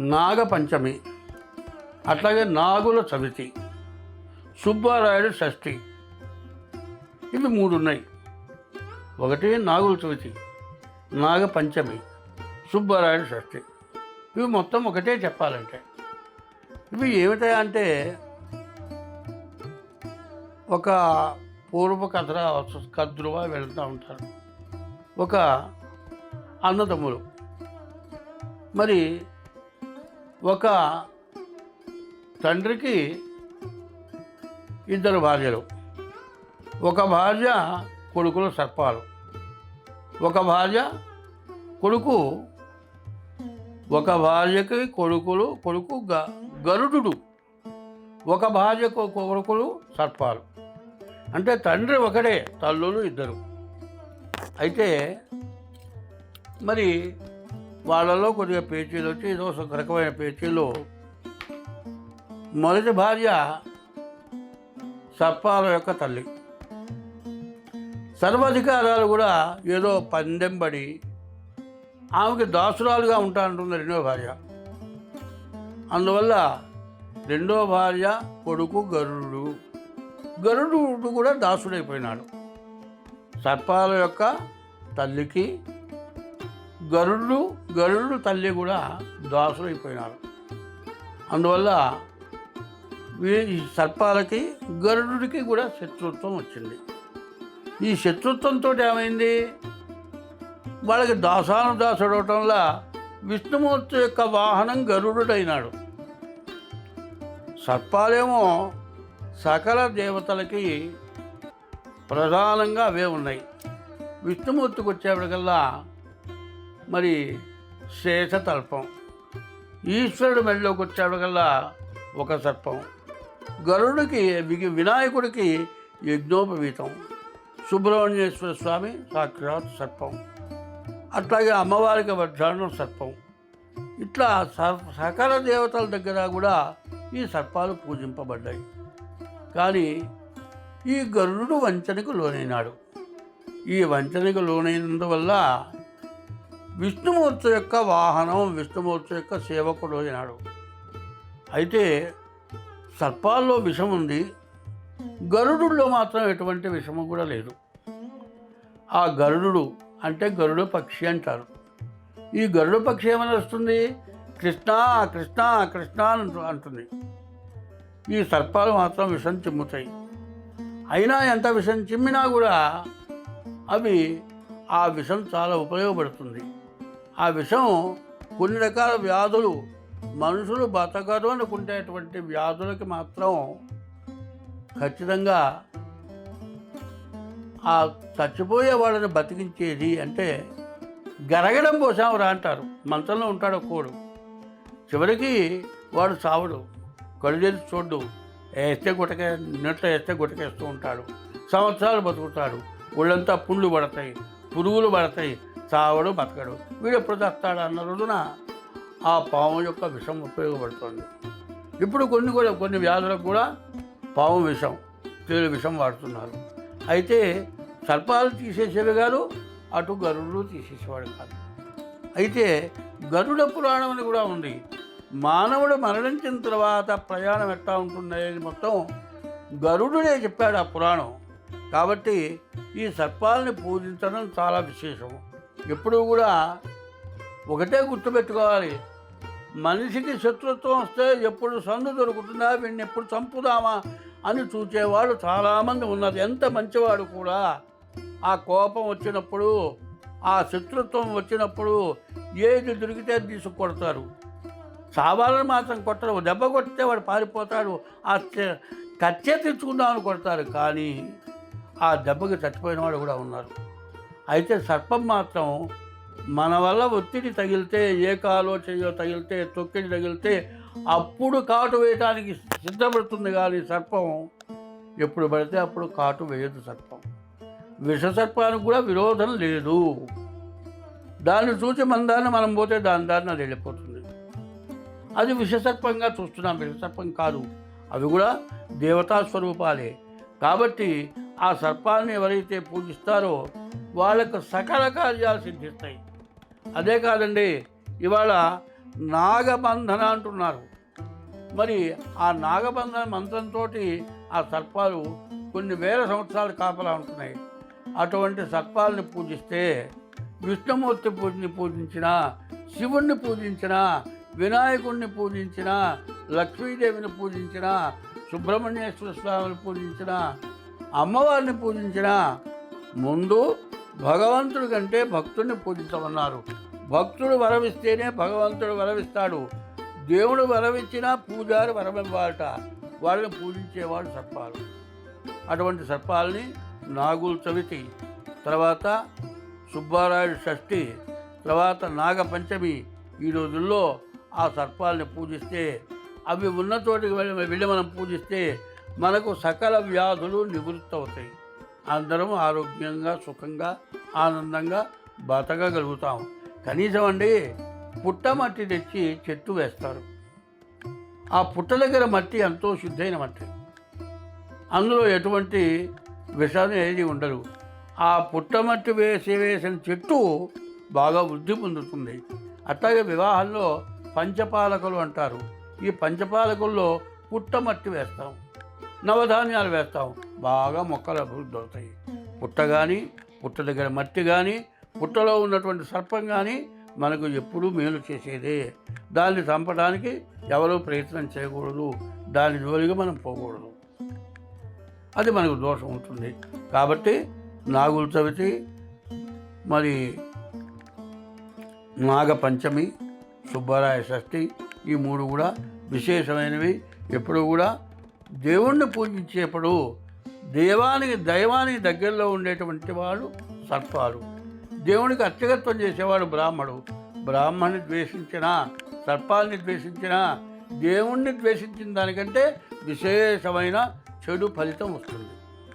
నాగపంచమి అట్లాగే నాగుల చవితి సుబ్బారాయుడు షష్ఠి. ఇవి మూడు ఉన్నాయి ఒకటి నాగుల చవితి నాగపంచమి సుబ్బారాయుడు షష్ఠి. ఇవి మొత్తం ఒకటే చెప్పాలంటే. ఇవి ఏమిటా అంటే ఒక పూర్వ కథ కద్రువా వెళ్తూ ఉంటారు. ఒక అన్నదమ్ములు. మరి ఒక తండ్రికి ఇద్దరు భార్యలు. ఒక భార్య కొడుకులు సర్పాలు. ఒక భార్య కొడుకు ఒక భార్యకి కొడుకులు కొడుకు గ గరుడు ఒక భార్యకు కొడుకులు సర్పాలు. అంటే తండ్రి ఒకడే తల్లులు ఇద్దరు. అయితే మరి వాళ్ళలో కొద్దిగా పేచీలు వచ్చి ఏదో ఒక రకమైన పేచీలు. మొదటి భార్య సర్పాల యొక్క తల్లి. సర్వాధికారాలు కూడా ఏదో పందెంబడి. ఆమెకి దాసురాలుగా ఉంటా అంటుంది రెండో భార్య. అందువల్ల రెండో భార్య కొడుకు గరుడు. గరుడు కూడా దాసుడైపోయినాడు. సర్పాల యొక్క తల్లికి గరుడు గరుడు తల్లి కూడా దాసుడైపోయినారు అందువల్ల వీ- ఈ సర్పాలకి గరుడుకి కూడా శత్రుత్వం వచ్చింది. ఈ శత్రుత్వంతో ఏమైంది? వాళ్ళకి దాసాను దాసుడు అవటంలో విష్ణుమూర్తి యొక్క వాహనం గరుడుడైనాడు. సర్పాలేమో సకల దేవతలకి ప్రధానంగా అవే ఉన్నాయి. విష్ణుమూర్తికి వచ్చేప్పటికల్లా మరి శేషతల్పం. ఈశ్వరుడు మెడలోకి కల్లా ఒక సర్పం. గరుడికి వినాయకుడికి యజ్ఞోపవీతం. సుబ్రహ్మణ్యేశ్వర స్వామి సాక్షాత్ సర్పం. అట్లాగే అమ్మవారికి వడ్డాణం సర్పం. ఇట్లా సర్ సకల దేవతల దగ్గర కూడా ఈ సర్పాలు పూజింపబడ్డాయి. కానీ ఈ గరుడు వంచనకు లోనైనాడు. ఈ వంచనకు లోనైనందువల్ల విష్ణుమూర్తి యొక్క వాహనం విష్ణుమూర్తి యొక్క సేవకుడు అయినాడు. అయితే సర్పాల్లో విషం ఉంది గరుడుల్లో మాత్రం ఎటువంటి విషము కూడా లేదు. ఆ గరుడు అంటే గరుడ పక్షి అంటారు. ఈ గరుడ పక్షి ఏమని వస్తుంది? కృష్ణ కృష్ణ కృష్ణ అని అంటుంది. ఈ సర్పాలు మాత్రం విషం చిమ్ముతాయి. అయినా ఎంత విషం చిమ్మినా కూడా అవి ఆ విషం చాలా ఉపయోగపడుతుంది. ఆ విషం కొన్ని రకాల వ్యాధులు మనుషులు బతకరు అనుకునేటువంటి వ్యాధులకి మాత్రం ఖచ్చితంగా ఆ చచ్చిపోయే వాళ్ళని బతికించేది అంటే గరగడం పోసావురా అంటారు. మంచంలో ఉంటాడు కోడు. చివరికి వాడు సావుడు. కళ్ళు చూడు వేస్తే గుటక నెట్ట వేస్తే గుటకేస్తూ ఉంటాడు. సంవత్సరాలు బతుకుతాడు. ఒళ్ళంతా పుండ్లు పడతాయి పురుగులు పడతాయి చావడు బతకడు. వీడు ఎప్పుడు చస్తాడు అన్న రోజున ఆ పాము యొక్క విషం ఉపయోగపడుతుంది. ఇప్పుడు కొన్ని కూడా కొన్ని వ్యాధులకు కూడా పాము విషం తేలు విషం వాడుతున్నారు. అయితే సర్పాలు తీసేసేవి కాదు అటు గరుడు తీసేసేవాడు కాదు. అయితే గరుడ పురాణం అని కూడా ఉంది. మానవుడు మరణించిన తర్వాత ప్రయాణం ఎట్లా ఉంటుందనేది మొత్తం గరుడునే చెప్పాడు ఆ పురాణం. కాబట్టి ఈ సర్పాలని పూజించడం చాలా విశేషం ఎప్పుడూ కూడా ఒకటే గుర్తుపెట్టుకోవాలి. మనిషికి శత్రుత్వం వస్తే ఎప్పుడు సందు దొరుకుతుందా వీడిని ఎప్పుడు చంపుదామా అని చూచేవాడు చాలామంది ఉన్నారు. ఎంత మంచివాడు కూడా ఆ కోపం వచ్చినప్పుడు ఆ శత్రుత్వం వచ్చినప్పుడు ఏది దొరికితే తీసుకొడతారు. తీసుకు కొడతారు చావాలని మాత్రం కొట్టరు. దెబ్బ కొడితే వాడు పారిపోతాడు. ఆ కచ్చే తెచ్చుకుందామని కొడతారు. కానీ ఆ దెబ్బకి చచ్చిపోయిన వాడు కూడా ఉన్నారు. అయితే సర్పం మాత్రం మన వల్ల ఒత్తిడి తగిలితే ఏ కాలో చెయ్యో తగిలితే తొక్కిడి తగిలితే అప్పుడు కాటు వేయటానికి సిద్ధపడుతుంది కానీ సర్పం ఎప్పుడు పడితే అప్పుడు కాటు వేయదు సర్పం. విష సర్పానికి కూడా విరోధం లేదు. దాన్ని చూసి మన దాన్ని మనం పోతే దాని దాన్ని అది వెళ్ళిపోతుంది. అది విషసర్పంగా చూస్తున్నాం. విషసర్పం కాదు. అవి కూడా దేవతా స్వరూపాలే. కాబట్టి ఆ సర్పాన్ని ఎవరైతే పూజిస్తారో వాళ్ళకు సకల కార్యాలు సిద్ధిస్తాయి. అదే కాదండి ఇవాళ నాగబంధన అంటున్నారు. మరి ఆ నాగబంధన మంత్రంతో ఆ సర్పాలు కొన్ని వేల సంవత్సరాలు కాపలా ఉంటున్నాయి. అటువంటి సర్పాలని పూజిస్తే విష్ణుమూర్తి పూజని పూజించిన శివుణ్ణి పూజించిన వినాయకుణ్ణి పూజించిన లక్ష్మీదేవిని పూజించిన సుబ్రహ్మణ్యేశ్వర స్వామిని పూజించిన అమ్మవారిని పూజించిన ముందు భగవంతుడి కంటే భక్తుడిని పూజించమన్నారు. భక్తుడు వరవిస్తేనే భగవంతుడు వరవిస్తాడు దేవుడు వరవిచ్చినా పూజారి వరమివ్వాలట. వాళ్ళని పూజించేవాడు సర్పాలు. అటువంటి సర్పాలని నాగుల చవితి తర్వాత సుబ్బారాయుడు షష్ఠి తర్వాత నాగపంచమి ఈ రోజుల్లో ఆ సర్పాలని పూజిస్తే అవి ఉన్న చోటికి వెళ్ళి వెళ్ళి మనం పూజిస్తే మనకు సకల వ్యాధులు నివృత్తి అవుతాయి అందరం ఆరోగ్యంగా సుఖంగా ఆనందంగా బతకగలుగుతాం కనీసం అండి పుట్ట మట్టి తెచ్చి చెట్టు వేస్తారు. ఆ పుట్ట దగ్గర మట్టి ఎంతో శుద్ధైన మట్టి. అందులో ఎటువంటి విషాదం ఏది ఉండదు. ఆ పుట్టమట్టి వేసి వేసిన చెట్టు బాగా వృద్ధి పొందుతుంది. అట్లాగే వివాహంలో పంచపాలకులు అంటారు. ఈ పంచపాలకుల్లో పుట్టమట్టి వేస్తాం. నవధాన్యాలు వేస్తాం. బాగా మొక్కలు అభివృద్ధి అవుతాయి. పుట్ట కానీ పుట్ట దగ్గర మట్టి కానీ పుట్టలో ఉన్నటువంటి సర్పం కానీ మనకు ఎప్పుడూ మేలు చేసేదే. దాన్ని చంపడానికి ఎవరూ ప్రయత్నం చేయకూడదు. దాని జోలిగా మనం పోకూడదు. అది మనకు దోషం ఉంటుంది. కాబట్టి నాగుల చవితి మరి నాగపంచమి సుబ్బరాయ షష్ఠి ఈ మూడు కూడా విశేషమైనవి. ఎప్పుడు కూడా దేవుణ్ణి పూజించేప్పుడు దేవానికి దైవానికి దగ్గరలో ఉండేటువంటి వాడు సర్పాలు. దేవునికి అత్యగత్వం చేసేవాడు బ్రాహ్మడు. బ్రాహ్మణ్ణి ద్వేషించిన సర్పాల్ని ద్వేషించిన దేవుణ్ణి ద్వేషించిన దానికంటే విశేషమైన చెడు ఫలితం వస్తుంది.